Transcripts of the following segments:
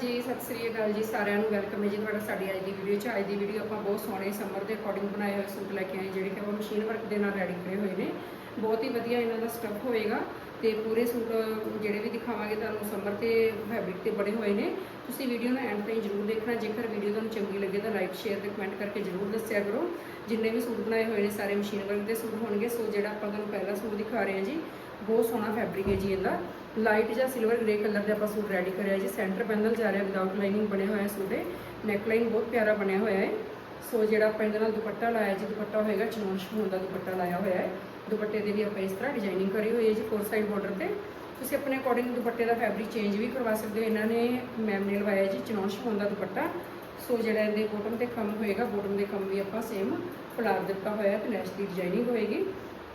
ਜੀ, ਸਤਿ ਸ੍ਰੀ ਅਕਾਲ ਜੀ ਸਾਰਿਆਂ ਨੂੰ। ਵੈਲਕਮ ਹੈ ਜੀ ਤੁਹਾਡਾ ਸਾਡੀ ਅੱਜ ਦੀ ਵੀਡੀਓ 'ਚ। ਅੱਜ ਦੀ ਵੀਡੀਓ ਆਪਾਂ ਬਹੁਤ ਸੋਹਣੇ ਸਮਰ ਦੇ ਅਕੋਰਡਿੰਗ ਬਣਾਏ ਹੋਏ ਸੂਟ ਲੈ ਕੇ ਆਏ, ਜਿਹੜੇ ਕਿ ਆਪਾਂ ਮਸ਼ੀਨ ਵਰਕ ਦੇ ਨਾਲ ਰੈਡੀ ਕਰੇ ਹੋਏ ਨੇ। ਬਹੁਤ ਹੀ ਵਧੀਆ ਇਹਨਾਂ ਦਾ ਸਟੱਫ ਹੋਏਗਾ ਤੇ ਪੂਰੇ ਸੂਟ ਜਿਹੜੇ ਵੀ ਦਿਖਾਵਾਂਗੇ ਤੁਹਾਨੂੰ ਸਮਰ ਤੇ ਫੈਬਰਿਕ ਤੇ ਬਣੇ ਹੋਏ ਨੇ। ਤੁਸੀਂ ਵੀਡੀਓ ਨੂੰ ਐਂਡ ਤਾਈਂ ਜ਼ਰੂਰ ਦੇਖਣਾ। ਜੇਕਰ ਵੀਡੀਓ ਤੁਹਾਨੂੰ ਚੰਗੀ ਲੱਗੇ ਤਾਂ ਲਾਈਕ ਸ਼ੇਅਰ ਤੇ ਕਮੈਂਟ ਕਰਕੇ ਜ਼ਰੂਰ ਦੱਸਿਆ ਕਰੋ। ਜਿੰਨੇ ਵੀ ਸੂਟ ਬਣਾਏ ਹੋਏ ਨੇ, ਸਾਰੇ ਮਸ਼ੀਨ ਵਰਕ ਦੇ ਸੂਟ ਹੋਣਗੇ। ਸੋ ਜਿਹੜਾ ਆਪਾਂ ਤੁਹਾਨੂੰ ਪਹਿਲਾ ਸੂਟ ਦਿਖਾ ਰਹੇ ਹਾਂ ਜੀ ਬਹੁਤ ਸੋਹਣਾ ਫੈਬਰਿਕ ਹੈ ਜੀ ਇਹਦਾ। ਲਾਈਟ ਜਾਂ ਸਿਲਵਰ ਗ੍ਰੇ ਕਲਰ ਦੇ ਆਪਾਂ ਸੂਟ ਰੈਡੀ ਕਰਿਆ ਜੀ। ਸੈਂਟਰ ਪੈਨਲ ਜਾ ਰਿਹਾ ਵਿਦਆਊਟ ਲਾਈਨਿੰਗ ਬਣਿਆ ਹੋਇਆ ਸੂਟ। ਹੈ ਨੈਕ ਲਾਈਨ ਬਹੁਤ ਪਿਆਰਾ ਬਣਿਆ ਹੋਇਆ ਹੈ। ਸੋ ਜਿਹੜਾ ਆਪਾਂ ਇਹਦੇ ਨਾਲ ਦੁਪੱਟਾ ਲਾਇਆ ਜੀ, ਦੁਪੱਟਾ ਹੋਏਗਾ ਚਨੋਨ ਸ਼ਮੂਨ ਦਾ ਦੁਪੱਟਾ ਲਾਇਆ ਹੋਇਆ ਹੈ। ਦੁਪੱਟੇ ਦੇ ਵੀ ਆਪਾਂ ਇਸ ਤਰ੍ਹਾਂ ਡਿਜ਼ਾਈਨਿੰਗ ਕਰੀ ਹੋਈ ਹੈ ਜੀ ਫੋਰ ਸਾਈਡ ਬਾਰਡਰ ਤੇ। ਤੁਸੀਂ ਆਪਣੇ ਅਕੋਰਡਿੰਗ ਦੁਪੱਟੇ ਦਾ ਫੈਬਰਿਕ ਚੇਂਜ ਵੀ ਕਰਵਾ ਸਕਦੇ ਹੋ। ਇਹਨਾਂ ਨੇ ਮੈਮ ਨੇ ਲਵਾਇਆ ਜੀ ਚਨੋਨ ਸ਼ਮੂਨ ਦਾ ਦੁਪੱਟਾ। ਸੋ ਜਿਹੜਾ ਇਹਦੇ ਬੋਟਮ ਤੇ ਕੰਮ ਹੋਏਗਾ ਬੋਟਮ ਦੇ ਕੰਮ ਵੀ ਆਪਾਂ ਸੇਮ ਫਲਾਰ ਦਿੱਤਾ ਹੋਇਆ ਤੇ ਲੈਸ਼ ਦੀ ਡਿਜ਼ਾਈਨਿੰਗ ਹੋਏਗੀ।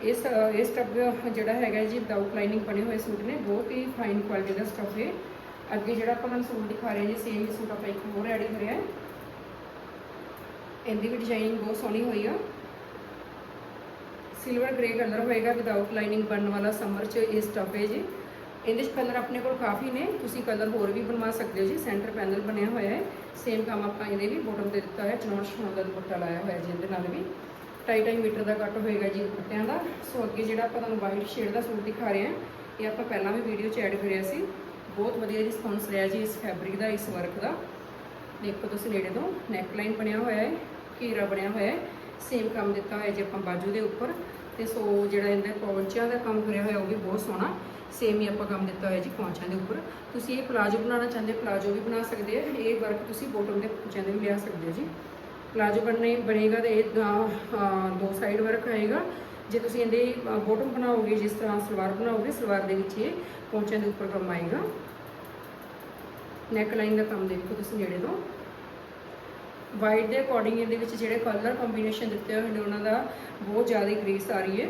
ਇਸ ਇਹ ਸਟੱਫ ਜਿਹੜਾ ਹੈਗਾ ਜੀ ਵਿਦਆਊਟ ਲਾਈਨਿੰਗ ਬਣੇ ਹੋਏ ਸੂਟ ਨੇ, ਬਹੁਤ ਹੀ ਫਾਈਨ ਕੁਆਲਿਟੀ ਦਾ ਸਟੱਫ ਹੈ ਅੱਗੇ ਜਿਹੜਾ ਆਪਾਂ ਤੁਹਾਨੂੰ ਸੂਟ ਦਿਖਾ ਰਹੇ ਜੀ ਸੇਮ ਹੀ ਸੂਟ ਆਪਾਂ ਇੱਕ ਹੋਰ ਐਡ ਕਰਿਆ। ਹੈ ਇਹਦੀ ਵੀ ਡਿਜ਼ਾਈਨਿੰਗ ਬਹੁਤ ਸੋਹਣੀ ਹੋਈ ਆ। ਸਿਲਵਰ ਗ੍ਰੇ ਕਲਰ ਹੋਏਗਾ ਵਿਦਆਊਟ ਲਾਈਨਿੰਗ ਬਣਨ ਵਾਲਾ ਸਮਰ 'ਚ ਇਹ ਸਟੱਫ ਹੈ ਜੀ। ਇਹਦੇ 'ਚ ਕਲਰ ਆਪਣੇ ਕੋਲ ਕਾਫੀ ਨੇ, ਤੁਸੀਂ ਕਲਰ ਹੋਰ ਵੀ ਬਣਵਾ ਸਕਦੇ ਹੋ ਜੀ ਸੈਂਟਰ ਪੈਨਲ ਬਣਿਆ ਹੋਇਆ ਹੈ। ਸੇਮ ਕੰਮ ਆਪਾਂ ਇਹਦੇ ਵੀ ਬੋਟਮ ਤੇ ਦਿੱਤਾ ਹੈ ਚਨੌਰ ਸ਼ਨੌਰ ਦਾ ਦੁਪੱਟਾ ਲਾਇਆ ਹੋਇਆ ਜੀ, ਇਹਦੇ ਨਾਲ ਵੀ। ਢਾਈ ਢਾਈ ਮੀਟਰ ਦਾ ਕੱਟ ਹੋਏਗਾ ਜੀ ਦੁਪੱਟਿਆਂ ਦਾ। ਸੋ ਅੱਗੇ ਜਿਹੜਾ ਆਪਾਂ ਤੁਹਾਨੂੰ ਵਾਈਟ ਸ਼ੇਡ ਦਾ ਸੂਟ ਦਿਖਾ ਰਹੇ ਹਾਂ, ਇਹ ਆਪਾਂ ਪਹਿਲਾਂ ਵੀ ਵੀਡੀਓ 'ਚ ਐਡ ਕਰਿਆ ਸੀ। ਬਹੁਤ ਵਧੀਆ ਰਿਸਪੌਂਸ ਰਿਹਾ ਜੀ ਇਸ ਫੈਬਰਿਕ ਦਾ, ਇਸ ਵਰਕ ਦਾ। ਦੇਖੋ ਤੁਸੀਂ ਨੇੜੇ ਤੋਂ ਨੈਕ ਲਾਈਨ ਬਣਿਆ ਹੋਇਆ ਹੈ, ਘੇਰਾ ਬਣਿਆ ਹੋਇਆ ਹੈ। ਸੇਮ ਕੰਮ ਦਿੱਤਾ ਹੋਇਆ ਜੀ ਆਪਾਂ ਬਾਜੂ ਦੇ ਉੱਪਰ। ਤੇ ਸੋ ਜਿਹੜਾ ਇਹਦੇ ਪੌਂਚਿਆਂ ਦਾ ਕੰਮ ਕਰਿਆ ਹੋਇਆ, ਉਹ ਵੀ ਬਹੁਤ ਸੋਹਣਾ। ਸੇਮ ਹੀ ਆਪਾਂ ਕੰਮ ਦਿੱਤਾ ਹੋਇਆ ਜੀ ਪੌਂਚਿਆਂ ਦੇ ਉੱਪਰ। ਤੁਸੀਂ ਇਹ ਪਲਾਜੋ ਬਣਾਉਣਾ ਚਾਹੁੰਦੇ ਪਲਾਜੋ ਵੀ ਬਣਾ ਸਕਦੇ ਆ। ਇਹ ਵਰਕ ਤੁਸੀਂ ਬੋਟਮ ਦੇ ਪੌਂਚਿਆਂ ਦੇ ਵੀ ਲਿਆ ਸਕਦੇ ਹੋ ਜੀ। ਪਲਾਜੋ ਬਣਨੇ ਬਣੇਗਾ ਤੇ ਇਹ ਦੋ ਸਾਈਡ ਵਰਕ ਆਏਗਾ। ਜੇ ਤੁਸੀਂ ਇਹਦੇ ਬੋਟਮ ਬਣਾਓਗੇ, ਜਿਸ ਤਰ੍ਹਾਂ ਸਲਵਾਰ ਬਣਾਓਗੇ, ਸਲਵਾਰ ਦੇ ਵਿੱਚ ਇਹ ਪੌਂਚਿਆਂ ਦੇ ਉੱਪਰ ਕੰਮ ਆਏਗਾ। ਨੈਕ ਲਾਈਨ ਦਾ ਕੰਮ ਦੇਖੋ ਤੁਸੀਂ ਨੇੜੇ ਤੋਂ। ਵਾਈਟ ਦੇ ਅਕੋਰਡਿੰਗ ਇਹਦੇ ਵਿੱਚ ਜਿਹੜੇ ਕਲਰ ਕੰਬੀਨੇਸ਼ਨ ਦਿੱਤੇ ਹੋਏ ਨੇ, ਉਹਨਾਂ ਦਾ ਬਹੁਤ ਜ਼ਿਆਦਾ ਗ੍ਰੇਸ ਆ ਰਹੀ ਹੈ।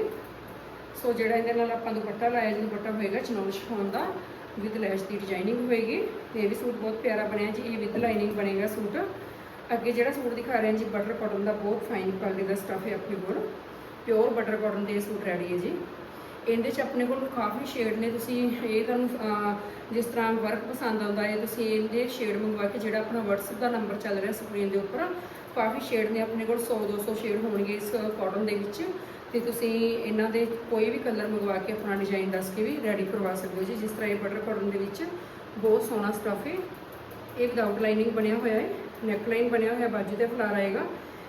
ਸੋ ਜਿਹੜਾ ਇਹਦੇ ਨਾਲ ਆਪਾਂ ਦੁਪੱਟਾ ਲਾਇਆ ਜੀ ਦੁਪੱਟਾ ਹੋਏਗਾ ਚਨੌਨ ਸ਼ਿਫੋਨ ਦਾ ਵਿਦ ਲੈਸ਼ ਦੀ ਡਿਜ਼ਾਈਨਿੰਗ ਹੋਏਗੀ। ਤੇ ਇਹ ਵੀ ਸੂਟ ਬਹੁਤ ਪਿਆਰਾ ਬਣਿਆ ਜੀ, ਇਹ ਵਿਦ ਲਾਈਨਿੰਗ ਬਣੇਗਾ ਸੂਟ। ਅੱਗੇ ਜਿਹੜਾ ਸੂਟ ਦਿਖਾ ਰਹੇ ਹਾਂ ਜੀ ਬਟਰ ਕਾਟਨ ਦਾ ਬਹੁਤ ਫਾਈਨ ਕੁਆਲਿਟੀ ਦਾ ਸਟੱਫ ਹੈ ਆਪਣੇ ਕੋਲ। ਪਿਓਰ ਬਟਰ ਕਾਟਨ ਦੇ ਇਹ ਸੂਟ ਰੈਡੀ ਹੈ ਜੀ। ਇਹਦੇ 'ਚ ਆਪਣੇ ਕੋਲ ਕਾਫੀ ਸ਼ੇਡ ਨੇ, ਤੁਸੀਂ ਇਹ ਤੁਹਾਨੂੰ ਜਿਸ ਤਰ੍ਹਾਂ ਵਰਕ ਪਸੰਦ ਆਉਂਦਾ ਹੈ, ਤੁਸੀਂ ਇਹਦੇ ਸ਼ੇਡ ਮੰਗਵਾ ਕੇ ਜਿਹੜਾ ਆਪਣਾ WhatsApp ਦਾ ਨੰਬਰ ਚੱਲ ਰਿਹਾ ਸਕਰੀਨ ਦੇ ਉੱਪਰ, ਕਾਫੀ ਸ਼ੇਡ ਨੇ ਆਪਣੇ ਕੋਲ 100 200 ਸ਼ੇਡ ਹੋਣਗੇ ਇਸ ਕਾਟਨ ਦੇ ਵਿੱਚ। ਤੇ ਤੁਸੀਂ ਇਹਨਾਂ ਦੇ ਕੋਈ ਵੀ ਕਲਰ ਮੰਗਵਾ ਕੇ ਆਪਣਾ ਡਿਜ਼ਾਈਨ ਦੱਸ ਕੇ ਵੀ ਰੈਡੀ ਕਰਵਾ ਸਕਦੇ ਹੋ ਜੀ, ਜਿਸ ਤਰ੍ਹਾਂ ਇਹ ਬਟਰ ਕਾਟਨ ਦੇ ਵਿੱਚ ਬਹੁਤ ਸੋਹਣਾ ਸਟੱਫ ਹੈ। ਇਹ ਵਿਦਆਊਟ ਲਾਈਨਿੰਗ ਬਣਿਆ ਹੋਇਆ ਹੈ। ਨੈਕ ਲਾਈਨ ਬਣਿਆ ਹੋਇਆ ਬਾਜੂ ਤੇ ਫਲਾਰ ਆਏਗਾ।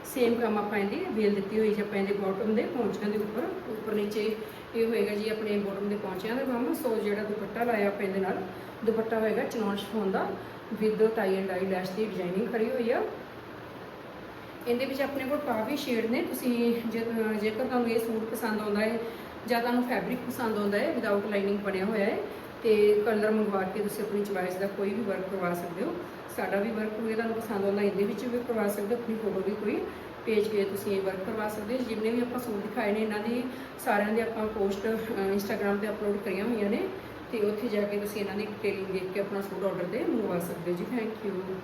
ਸੇਮ ਕੰਮ ਆਪਾਂ ਇਹਦੀ ਵੇਲ ਦਿੱਤੀ ਹੋਈ ਜੀ ਆਪਾਂ ਇਹਦੇ ਬਾਟਮ ਦੇ ਪੌਂਚਿਆਂ ਦੇ ਉੱਪਰ। ਉੱਪਰ ਨੀਚੇ ਇਹ ਹੋਏਗਾ ਜੀ ਆਪਣੇ ਬਾਟਮ ਦੇ ਪੌਂਚਿਆਂ ਦਾ ਕੰਮ। ਸੋ ਜਿਹੜਾ ਦੁਪੱਟਾ ਲਾਇਆ ਆਪਾਂ ਇਹਦੇ ਨਾਲ, ਦੁਪੱਟਾ ਹੋਏਗਾ ਚਨੌਨ chiffon the with tie and dye lace the designing ਕਰੀ ਹੋਈ ਆ। ਇਹਦੇ ਵਿੱਚ ਆਪਣੇ ਕੋਲ ਕਾਫੀ ਸ਼ੇਡ ਨੇ। ਤੁਸੀਂ ਜੇ- ਜੇਕਰ ਤੁਹਾਨੂੰ ਇਹ ਸੂਟ ਪਸੰਦ ਆਉਂਦਾ ਹੈ ਜਾਂ ਤੁਹਾਨੂੰ ਫੈਬਰਿਕ ਪਸੰਦ ਆਉਂਦਾ ਹੈ ਵਿਦਆਊਟ ਲਾਈਨਿੰਗ ਬਣਿਆ ਹੋਇਆ ਹੈ ਤੇ ਕਲਰ ਮੰਗਵਾ ਕੇ ਤੁਸੀਂ ਆਪਣੀ ਚੁਆਇਸ ਦਾ ਕੋਈ ਵੀ ਵਰਕ ਕਰਵਾ ਸਕਦੇ ਹੋ। ਸਾਡਾ ਵੀ ਵਰਕ ਹੋਏ ਤੁਹਾਨੂੰ ਪਸੰਦ ਆਉਂਦਾ ਇਹਦੇ ਵਿੱਚ ਵੀ ਕਰਵਾ ਸਕਦੇ ਹੋ, ਆਪਣੀ ਫੋਟੋ ਵੀ ਕੋਈ ਪੇਜ ਕੇ ਤੁਸੀਂ ਇਹ ਵਰਕ ਕਰਵਾ ਸਕਦੇ ਹੋ। ਜਿੰਨੇ ਵੀ ਆਪਾਂ ਸੂਟ ਦਿਖਾਏ ਨੇ, ਇਹਨਾਂ ਦੀ ਸਾਰਿਆਂ ਦੇ ਆਪਾਂ ਪੋਸਟ ਇੰਸਟਾਗ੍ਰam ਤੇ ਅਪਲੋਡ ਕਰੀਆਂ ਹੋਈਆਂ ਨੇ ਤੇ ਉੱਥੇ ਜਾ ਕੇ ਤੁਸੀਂ ਇਹਨਾਂ ਦੀ ਡਿਟੇਲਿੰਗ ਦੇਖ ਕੇ ਆਪਣਾ ਸੂਟ ਆਰਡਰ ਤੇ ਮੰਗਵਾ ਸਕਦੇ ਹੋ ਜੀ। Thank you